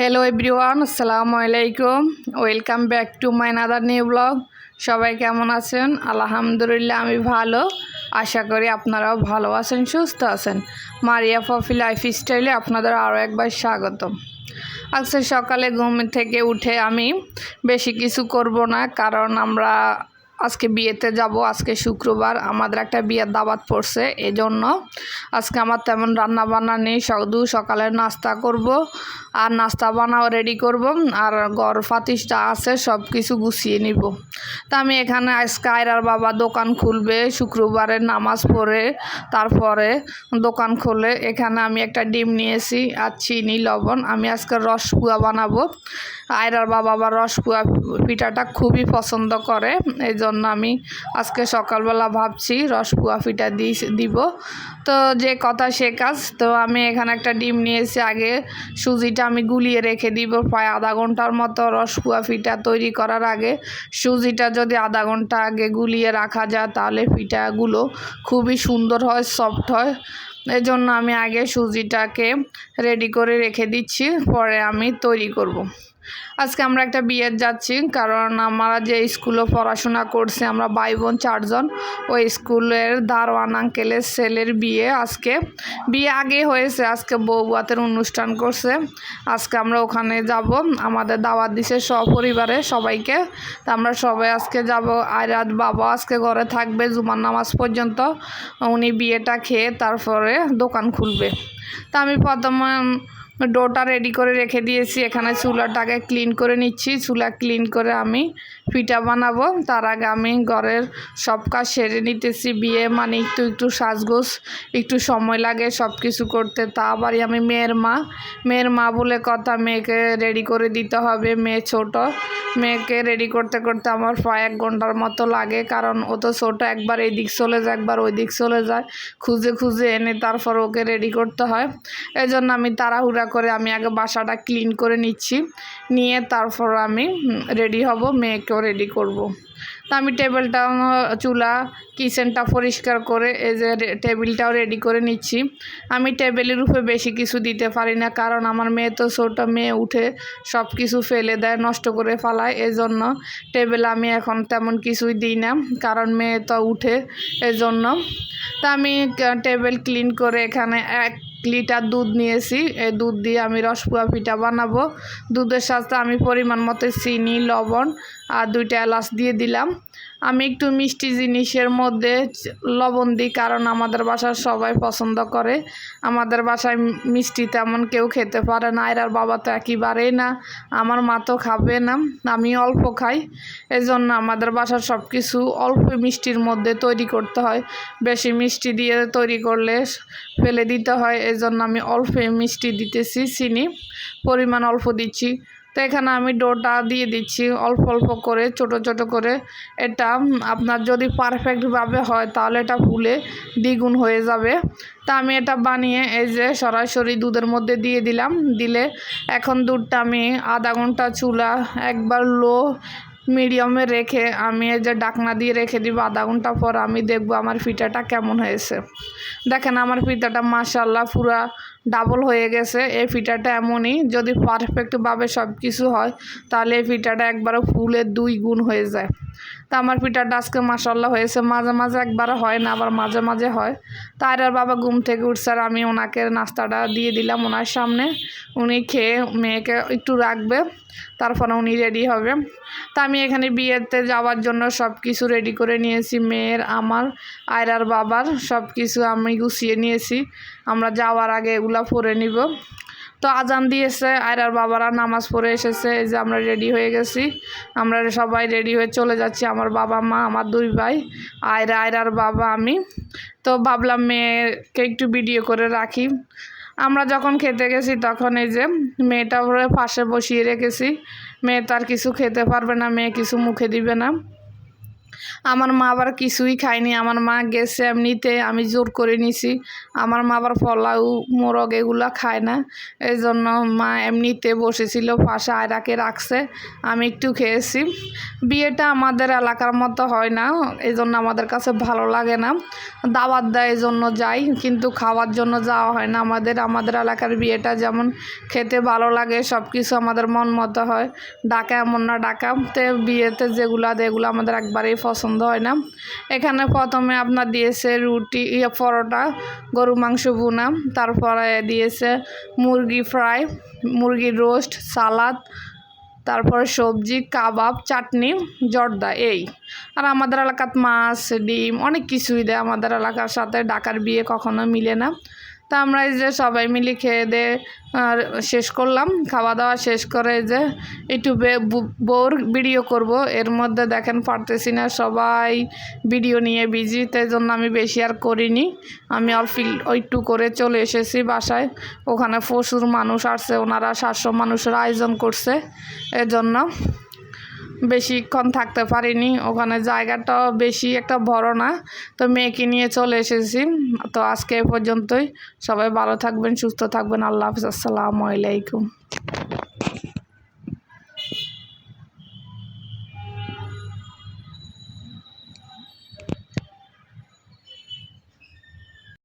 Hello everyone, আসসালামু আলাইকুম। Welcome back to my another new vlog. সবাই কেমন আছেন? আলহামদুলিল্লাহ, আমি ভালো। আশা করি আপনারাও ভালো আছেন, সুস্থ আছেন। মারিয়া ফফি লাইফ স্টাইলে আপনাদের আরও একবার স্বাগতম। আজকে সকালে ঘুম থেকে উঠে আমি বেশি কিছু করব না, কারণ আমরা আজকে বিয়েতে যাব, আজকে শুক্রবার। আমাদের একটা বিয়ের দাওয়াত পড়ছে, এজন্য আজকে আমার তেমন রান্না বান্না নেই। শুধু সকালে নাস্তা করব আর নাস্তা বানাও রেডি করব। আর গড় ফাতিস যা আছে সব কিছু গুছিয়ে নিব। তা আমি এখানে আজকে আয়রার বাবা দোকান খুলবে শুক্রবারের নামাজ পড়ে, তারপরে দোকান খুলে। এখানে আমি একটা ডিম নিয়েছি আর চিনি, লবণ। আমি আজকে রসপুয়া বানাবো। আয়রার বাবা আবার রসপুয়া পিঠাটা খুবই পছন্দ করে এই জন্য আমি আজকে সকালবেলা ভাবছি রসপুয়া পিঠা দিই দিব। তো যে কথা সে কাজ। তো আমি এখানে একটা ডিম নিয়েছি আগে সুজিটা আমি গুলিয়ে রেখে দিব। প্রায় আধা ঘণ্টার মতো রসপুয়া পিঠা তৈরি করার আগে। সুজিটা যদি আধা ঘণ্টা আগে গুলিয়ে রাখা যায়, তাহলে পিঠাগুলো খুবই সুন্দর হয় সফট হয়। এই জন্য আমি আগে সুজিটাকে রেডি করে রেখে দিচ্ছি। পরে আমি তৈরি করব। আজকে আমরা একটা বিয়ের যাচ্ছি, কারণ আমরা যে স্কুলে পড়াশোনা করছি, আমরা ভাই বোন চারজন, ওই স্কুলের দারোয়ান, আঙ্কেলের ছেলের বিয়ে আজকে। বিয়ে আগে হয়েছে, আজকে বউয়াতের অনুষ্ঠান করছে। আজকে আমরা ওখানে যাব, আমাদের দাওয়াত দিছে সপরিবারে সবাইকে। তা আমরা সবাই আজকে যাব, আয়রাত বাবা আজকে ঘরে থাকবে জুমার নামাজ পর্যন্ত, উনি বিয়েটা খেয়ে তারপরে দোকান খুলবে। তা আমি প্রথমে ডোটা রেডি করে রেখে দিয়েছি। এখানে চুলাটাকে ক্লিন করে নিচ্ছি। চুলা ক্লিন করে আমি পিঠা বানাবো। তার আগে আমি ঘরের সব কাজ সেরে নিতেছি। বিয়ে মানে একটু একটু সাজগোজ, একটু সময় লাগে সব কিছু করতে। তা আবারই আমি মেয়ের মা। মেয়ের মা বলে কথা, মেয়েকে রেডি করে দিতে হবে। মেয়ে ছোট। মেয়েকে রেডি করতে করতে আমার প্রায় এক ঘণ্টার মতো লাগে। কারণ ও তো ছোটো, একবার এই দিক চলে যায়, একবার ওই দিক চলে যায়। খুঁজে খুঁজে এনে তারপর ওকে রেডি করতে হয়। এই জন্য আমি তাড়াহুড়া করে আমি আগে বাসাটা ক্লিন করে নিচ্ছি। নিয়ে তারপর আমি রেডি হব, মেয়েকেও রেডি করব। তা আমি টেবিলটা চুলা কিচেনটা পরিষ্কার করে এই যে টেবিলটাও রেডি করে নিচ্ছি। আমি টেবিলের উপরে বেশি কিছু দিতে পারি না, কারণ আমার মেয়ে তো ছোটো, মেয়ে উঠে সব কিছু ফেলে দেয়, নষ্ট করে ফেলায়। এই জন্য টেবিল আমি এখন তেমন কিছুই দিই না, কারণ মেয়ে তো উঠে, এজন্য। তা আমি টেবিল ক্লিন করে এখানে এক লিটার দুধ নিয়েছি। এই দুধ দিয়ে আমি রসপুয়া পিঠা বানাবো। দুধের সাথে আমি পরিমাণ মতো চিনি, লবণ আর দুইটা এলাচ দিয়ে দিলাম। আমি একটু মিষ্টি জিনিসের মধ্যে লবণ দিই, কারণ আমাদের বাসার সবাই পছন্দ করে। আমাদের বাসায় মিষ্টি তেমন কেউ খেতে পারে না, এরার বাবা তো একেবারেই না, আমার মা তো খাবে না, আমি অল্প খাই। এই জন্য আমাদের বাসার সব কিছু অল্প মিষ্টির মধ্যে তৈরি করতে হয়। বেশি মিষ্টি দিয়ে তৈরি করলে ফেলে দিতে হয় এই জন্য আমি অল্প মিষ্টি দিতেছি, চিনি, পরিমাণ অল্প দিচ্ছি। তো এখানে আমি ডোটা দিয়ে দিচ্ছি, অল্প অল্প করে, ছোট ছোট করে। এটা আপনার যদি পারফেক্টভাবে হয়, তাহলে এটা ফুলে দ্বিগুণ হয়ে যাবে। তা আমি এটা বানিয়ে, এই যে সরাসরি দুধের মধ্যে দিয়ে দিলাম। দিলে এখন দুধটা আমি আধা ঘণ্টা চুলা একবার লো মিডিয়ামে রেখে আমি এই যে ডাকনা দিয়ে রেখে দিব, আধা ঘণ্টা পর আমি দেখব আমার পিঠাটা কেমন হয়েছে। দেখেন আমার পিঠাটা মাশাল্লাহ পুরা ডাবল হয়ে গেছে। এই ফিটাটা এমনই, যদি পারফেক্টভাবে সব কিছু হয়, তাহলে এই ফিটাটা একবারও ফুলের দুই গুণ হয়ে যায়। তা আমার পিঠাটা আজকে মাসাল্লাহ হয়েছে। মাঝে মাঝে একবার হয় না, আবার মাঝে মাঝে হয়। তার আর বাবা ঘুম থেকে উঠছে আর আমি ওনাকে নাস্তাটা দিয়ে দিলাম ওনার সামনে। উনি খেয়ে মেয়েকে একটু রাখবে, তারপরে উনি রেডি হবে। তা আমি এখানে বিয়েতে যাওয়ার জন্য সব কিছু রেডি করে নিয়েছি, মেয়ের, আমার, আয়রার বাবার সব কিছু আমি গুছিয়ে নিয়েছি। আমরা যাওয়ার আগে এগুলা পরে নিব। তো আজান দিয়েছে, আর আয়রার বাবারা নামাজ পড়ে এসেছে, এই যে আমরা রেডি হয়ে গেছি। আমরা সবাই রেডি হয়ে চলে যাচ্ছি, আমার বাবা, মা, আমার দুই ভাই, আয়রা, আয়রার বাবা, আমি। তো ভাবলাম মেয়েকে একটু ভিডিও করে রাখি। আমরা যখন খেতে গেছি তখন এই যে মেয়েটা পাশে বসিয়ে রেখেছি। মেয়ে তার কিছু খেতে পারবে না, মেয়ে কিছু মুখে দিবে না। আমার মা আবার কিছুই খায়নি, আমার মা গেছে এমনিতে, আমি জোর করে নিছি। আমার মা আবার পোলাও, মোরগ এগুলা খায় না। এই জন্য মা এমনিতে বসেছিল, পাশে আয়রাকে রাখছে, আমি একটু খেয়েছি। বিয়েটা আমাদের এলাকার মতো হয় না এই জন্য আমাদের কাছে ভালো লাগে না। দাওয়াত দেয় এই জন্য যাই, কিন্তু খাওয়ার জন্য যাওয়া হয় না। আমাদের আমাদের এলাকার বিয়েটা যেমন খেতে ভালো লাগে সব কিছু আমাদের মন মতো হয়। ডাকা এমন না ডাকা বিয়েতে যেগুলো দেয় এগুলো আমাদের একবারেই পছন্দ হয় না। এখানে প্রথমে আপনার দিয়েছে রুটি ইয়ে পরোটা গরু মাংস ভুনা, তারপরে দিয়েছে মুরগি ফ্রাই, মুরগির রোস্ট, সালাদ, তারপরে সবজি, কাবাব, চাটনি, জর্দা, এই। আর আমাদের এলাকাত মাছ, ডিম, অনেক কিছুই দেয় আমাদের এলাকার সাথে ডাকার বিয়ে কখনো মিলে না। তা আমরা এই যে সবাই মিলে খেয়ে দিয়ে আর শেষ করলাম। খাওয়া দাওয়া শেষ করে যে একটু বে- বু- বউর ভিডিও করব। এর মধ্যে দেখেন পারতেছি না, সবাই ভিডিও নিয়ে বিজি তাই জন্য আমি বেশি আর করিনি। আমি অল্প একটু করে চলে এসেছি বাসায়। ওখানে প্রচুর মানুষ আসছে, ওনারা সাতশো মানুষের আয়োজন করছে। এজন্য বেশিক্ষণ থাকতে পারিনি। ওখানে জায়গাটাও বেশি একটা বড় না। তো মেয়েকে নিয়ে চলে এসেছি। তো আজকে এ পর্যন্তই। সবাই ভালো থাকবেন, সুস্থ থাকবেন। আল্লাহ হাফিজ। আসসালামু আলাইকুম।